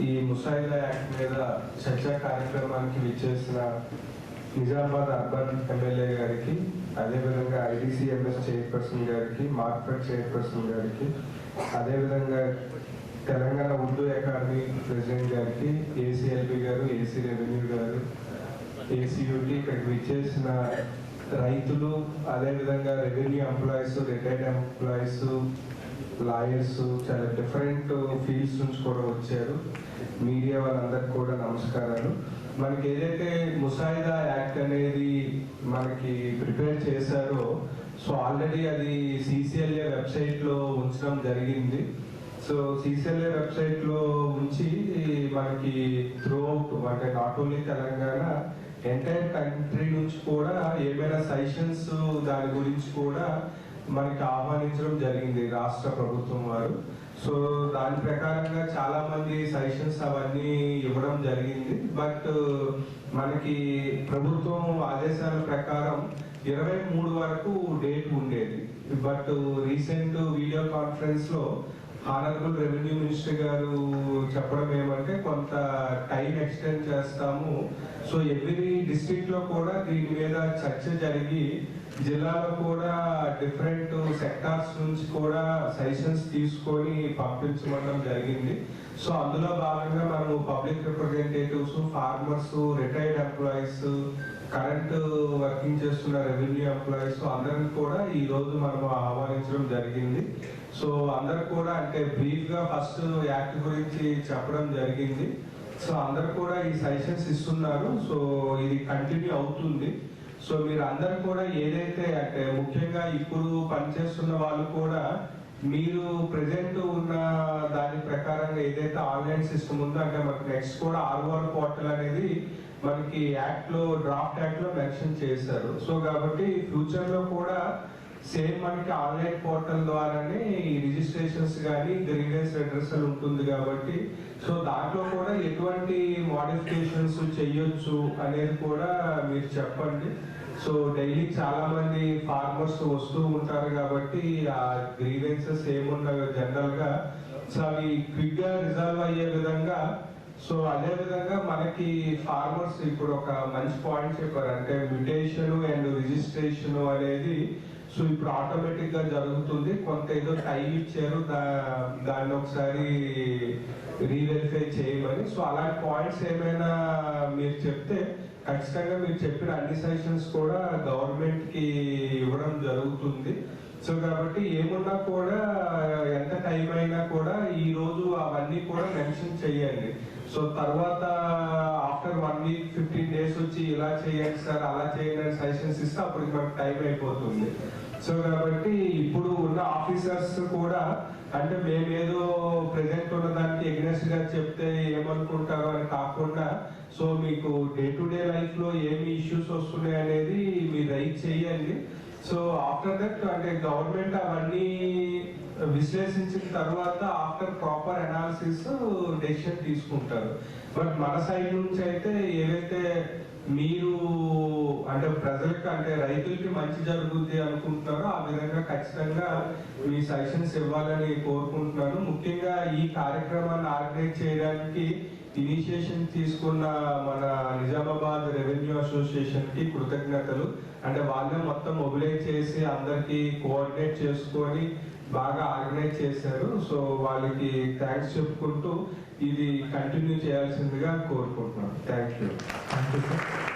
ఈ ముసాయిదా యాక్ట్ మీద చర్చా కార్యక్రమానికి విచ్చేసిన నిజామాబాద్ అర్బన్ ఎమ్మెల్యే గారికి అదేవిధంగా ఐడిసిఎంఎస్ చైర్పర్సన్ గారికి మార్కెట్ చైర్పర్సన్ గారికి అదేవిధంగా తెలంగాణ ఉర్దూ అకాడమీ ప్రెసిడెంట్ గారికి ఏసీఎల్బి గారు ఏసీ రెవెన్యూ గారు ఏసీయూటీ ఇక్కడికి విచ్చేసిన రైతులు అదేవిధంగా revenue employees retired employees lawyers చాలా డిఫరెంట్ ఫీల్డ్స్ నుంచి కూడా వచ్చారు. మీడియా వాళ్ళందరికీ కూడా నమస్కారాలు. మనకి ఏదైతే ముసాయిదా యాక్ట్ అనేది మనకి ప్రిపేర్ చేశారో సో ఆల్రెడీ అది సిసిఎల్ఏ వెబ్సైట్లో ఉంచడం జరిగింది. సో సిసిఎల్ఏ వెబ్సైట్లో ఉంచి మనకి త్రూ అవుట్ అంటే not only Telangana entire country నుంచి కూడా ఏమైనా సజెషన్స్ దాని గురించి కూడా మనకి ఆహ్వానించడం జరిగింది రాష్ట్ర ప్రభుత్వం వారు. సో దాని ప్రకారంగా చాలా మంది సజెషన్స్ అవన్నీ ఇవ్వడం జరిగింది. బట్ మనకి ప్రభుత్వం ఆదేశాల ప్రకారం ఇరవై మూడు వరకు డేట్ ఉండేది. బట్ రీసెంట్ వీడియో కాన్ఫరెన్స్లో ఆనరబుల్ రెవెన్యూ మినిస్టర్ గారు చెప్పడం ఏమంటే కొంత టైం ఎక్స్టెండ్ చేస్తాము. సో ఎవ్రీ డిస్ట్రిక్ట్లో కూడా దీని మీద చర్చ జరిగి జిల్లాలో కూడా డిఫరెంట్ సెక్టార్స్ నుంచి కూడా సజెషన్స్ తీసుకొని పంపించమడం జరిగింది. సో అందులో భాగంగా మనము public representatives farmers retired employees current working చేస్తున్న రెవెన్యూ ఎంప్లాయీస్ అందరిని కూడా ఈ రోజు మనం ఆహ్వానించడం జరిగింది. సో అందరు కూడా అంటే బ్రీఫ్గా ఫస్ట్ యాక్ట్ గురించి చెప్పడం జరిగింది. సో అందరు కూడా ఈ సజెషన్స్ ఇస్తున్నారు. సో ఇది కంటిన్యూ అవుతుంది. సో మీరు అందరు కూడా ఏదైతే అంటే ముఖ్యంగా ఇప్పుడు పనిచేస్తున్న వాళ్ళు కూడా మీరు ప్రెజెంట్ ఉన్న దాని ప్రకారంగా ఏదైతే ఆన్లైన్ సిస్టమ్ ఉందో అంటే మనకి నెక్స్ట్ కూడా ఆర్ఓఆర్ పోర్టల్ అనేది మనకి యాక్ట్లో డ్రాఫ్ట్ యాక్ట్లో మెన్షన్ చేశారు. సో కాబట్టి ఫ్యూచర్లో కూడా సేమ్ మనకి ఆన్లైన్ పోర్టల్ ద్వారానే ఈ రిజిస్ట్రేషన్స్ కానీ గ్రీవెన్స్ అడ్రసల్ ఉంటుంది కాబట్టి సో దాంట్లో కూడా ఎటువంటి మోడిఫికేషన్స్ చెయ్యొచ్చు అనేది కూడా మీరు చెప్పండి. సో డైలీ చాలా మంది ఫార్మర్స్ వస్తూ ఉంటారు కాబట్టి ఆ గ్రీవెన్సెస్ ఏమున్నాయో జనరల్గా. సో అవి క్విక్గా రిజాల్వ్ అయ్యే విధంగా సో అదే విధంగా మనకి ఫార్మర్స్ ఇప్పుడు ఒక మంచి పాయింట్ చెప్పారు. అంటే మ్యూటేషన్ అండ్ రిజిస్ట్రేషన్ అనేది సో ఇప్పుడు ఆటోమేటిక్గా జరుగుతుంది. కొంత ఏదో టైం ఇచ్చారు దా- దాన్ని ఒకసారి రీవెరిఫై చేయమని. సో అలాంటి పాయింట్స్ ఏమైనా మీరు చెప్తే ఖచ్చితంగా మీరు చెప్పిన అన్ని సజెషన్స్ కూడా గవర్నమెంట్కి ఇవ్వడం జరుగుతుంది. సో కాబట్టి ఏమున్నా కూడా ఎంత టైం అయినా కూడా ఈ రోజు అవన్నీ కూడా మెన్షన్ చేయండి. సో తర్వాత after one week fifteen days వచ్చి ఇలా చేయండి సార్ అలా చేయండి అని సజెషన్స్ ఇస్తే అప్పుడు మనకు టైం అయిపోతుంది. సో కాబట్టి ఇప్పుడు ఉన్న ఆఫీసర్స్ కూడా అంటే మేమేదో ప్రజెంట్ ఉన్న దానికి ఎగ్నెస్ట్గా చెప్తే ఏమనుకుంటారో అని కాకుండా సో మీకు డే టు డే లైఫ్లో ఏమి ఇష్యూస్ వస్తున్నాయి అనేది మీరు రైట్ చేయండి సో ఆఫ్టర్ దట్ అంటే గవర్నమెంట్ అవన్నీ విశ్లేషించిన తర్వాత ఆఫ్టర్ ప్రాపర్ అనాలిసిస్ డెసిషన్ తీసుకుంటారు. బట్ మన సైడ్ నుంచి అయితే ఏవైతే మీరు అంటే ప్రజలకు అంటే రైతులకి మంచి జరుగుద్ది అనుకుంటున్నారో ఆ విధంగా ఖచ్చితంగా మీ సజెషన్స్ ఇవ్వాలని కోరుకుంటున్నాను. ముఖ్యంగా ఈ కార్యక్రమాన్ని ఆర్గనైజ్ చేయడానికి ఇనిషియేషన్ తీసుకున్న మన నిజామాబాద్ రెవెన్యూ అసోసియేషన్కి కృతజ్ఞతలు. అంటే వాళ్ళే మొత్తం మొబిలైజ్ చేసి అందరికి కోఆర్డినేట్ చేసుకొని బాగా ఆర్గనైజ్ చేశారు. సో వాళ్ళకి థ్యాంక్స్ చెప్పుకుంటూ ఇది కంటిన్యూ చేయాల్సిందిగా కోరుకుంటున్నాను. Thank you. Thank you sir.